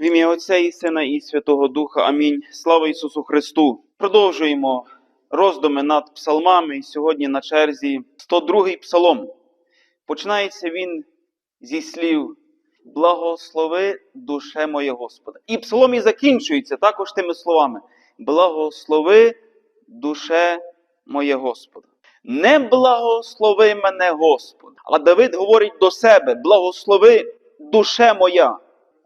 В ім'я Отця і Сина і Святого Духа. Амінь. Слава Ісусу Христу. Продовжуємо роздуми над псалмами. Сьогодні на черзі 102-й псалом. Починається він зі слів Благослови душе моє Господа. І псалом і закінчується також тими словами: Благослови душе моє Господа. Не благослови мене, Господь. А Давид говорить до себе: благослови душе моя,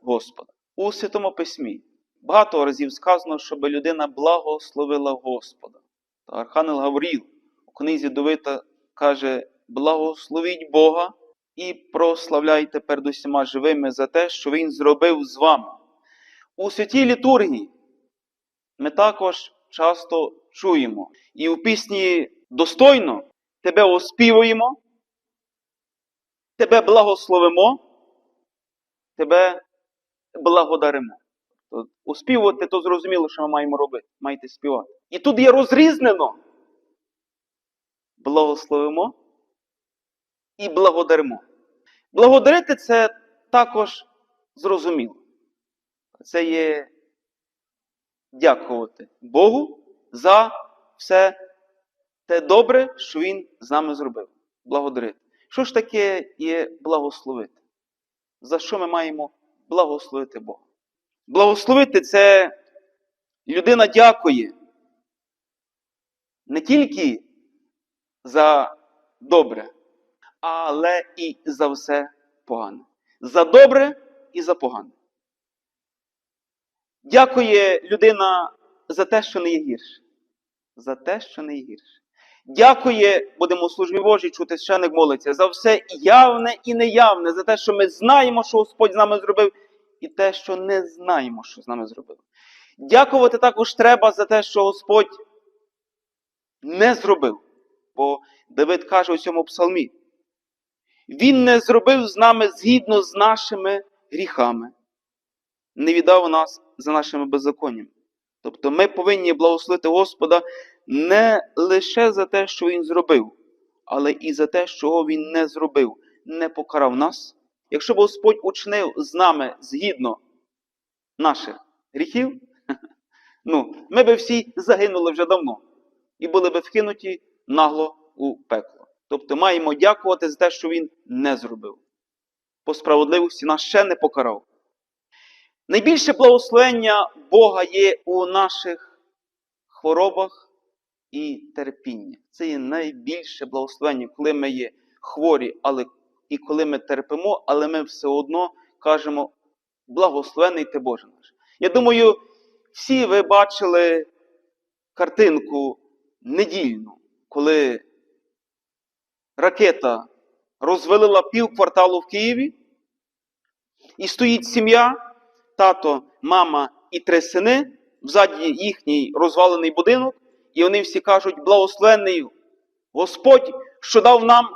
Господа. У Святому Письмі багато разів сказано, щоб людина благословила Господа. Та Архангел Гавріл у книзі Довита каже: благословіть Бога і прославляйте перед усіма живими за те, що Він зробив з вами. У святій літургії ми також часто чуємо. І у пісні достойно тебе оспівуємо, тебе благословимо, тебе благодаримо. То Оспівувати, то зрозуміло, що ми маємо робити. Маєте співати. І тут є розрізнено. Благословимо і благодаримо. Благодарити це також зрозуміло. Це є дякувати Богу за все те добре, що Він з нами зробив. Благодарити. Що ж таке є благословити? За що ми маємо благословити Бога? Благословити це людина дякує не тільки за добре, але і за все погане. За добре і за погане. Дякує людина за те, що не є гірше. За те, що не є гірше. Дякує, будемо у службі Божій чути священик молиться, за все явне і неявне, за те, що ми знаємо, що Господь з нами зробив, і те, що не знаємо, що з нами зробив. Дякувати також треба за те, що Господь не зробив. Бо Давид каже у цьому псалмі: Він не зробив з нами згідно з нашими гріхами, не віддав нас за нашими беззаконнями. Тобто ми повинні благословити Господа не лише за те, що Він зробив, але і за те, чого Він не зробив, не покарав нас. Якщо б Господь учинив з нами згідно наших гріхів, ну, ми б всі загинули вже давно і були б вкинуті нагло у пекло. Тобто маємо дякувати за те, що Він не зробив. По справедливості нас ще не покарав. Найбільше благословення Бога є у наших хворобах і терпінні. Це є найбільше благословення, коли ми є хворі, але і коли ми терпимо, але ми все одно кажемо благословений ти Боже наш. Я думаю, всі ви бачили картинку недільну, коли ракета розвалила пів кварталу в Києві, і стоїть сім'я, тато, мама і три сини, взаді їхній розвалений будинок, і вони всі кажуть, благословений Господь, що дав нам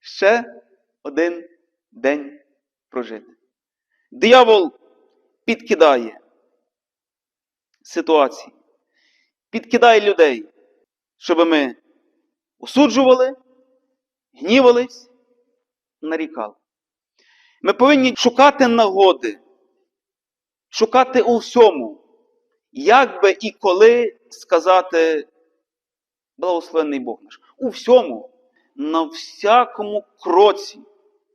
ще один день прожити. Диявол підкидає ситуації, підкидає людей, щоб ми осуджували, гнівались, нарікали. Ми повинні шукати нагоди, шукати у всьому, як би і коли сказати благословений Бог наш. У всьому, на всякому кроці,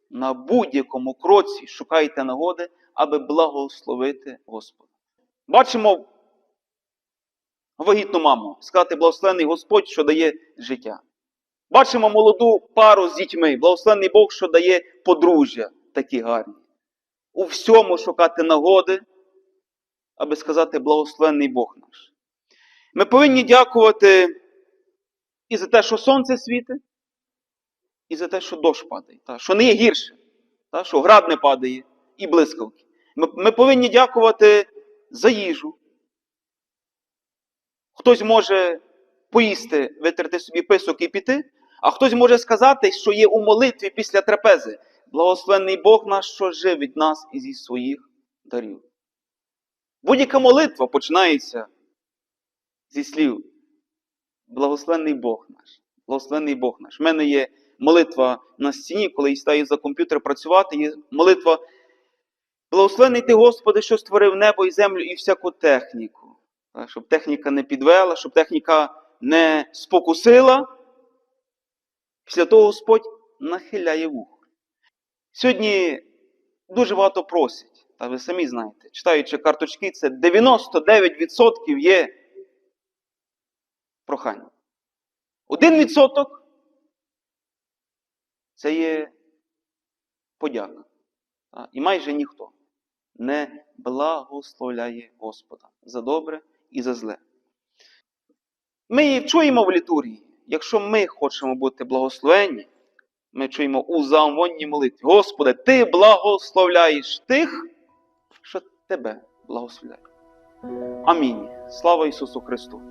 на будь-якому кроці шукайте нагоди, аби благословити Господа. Бачимо вагітну маму, сказати благословений Господь, що дає життя. Бачимо молоду пару з дітьми, благословений Бог, що дає подружжя такі гарні. У всьому шукати нагоди, аби сказати благословений Бог наш. Ми повинні дякувати і за те, що сонце світить, і за те, що дощ падає, та, що не є гірше, та, що град не падає і блискавки. Ми, ми повинні дякувати за їжу. Хтось може поїсти, витерти собі писок і піти, а хтось може сказати, що є у молитві після трапези. Благословенний Бог наш, що живить нас ізі своїх дарів. Будь-яка молитва починається зі слів. Благословенний Бог наш. Благословенний Бог наш. У мене є молитва на стіні, коли я стаю за комп'ютер працювати, є молитва Благословений ти, Господи, що створив небо і землю і всяку техніку. Щоб техніка не підвела, щоб техніка не спокусила. Після того Господь нахиляє вухо. Сьогодні дуже багато просять, та ви самі знаєте, читаючи карточки, це 99% є прохання. Один відсоток це є подяка. І майже ніхто не благословляє Господа за добре і за зле. Ми чуємо в літургії, якщо ми хочемо бути благословенні, ми чуємо у замонній молитві. Господи, Ти благословляєш тих, Тебе благословляє. Амінь. Слава Ісусу Христу!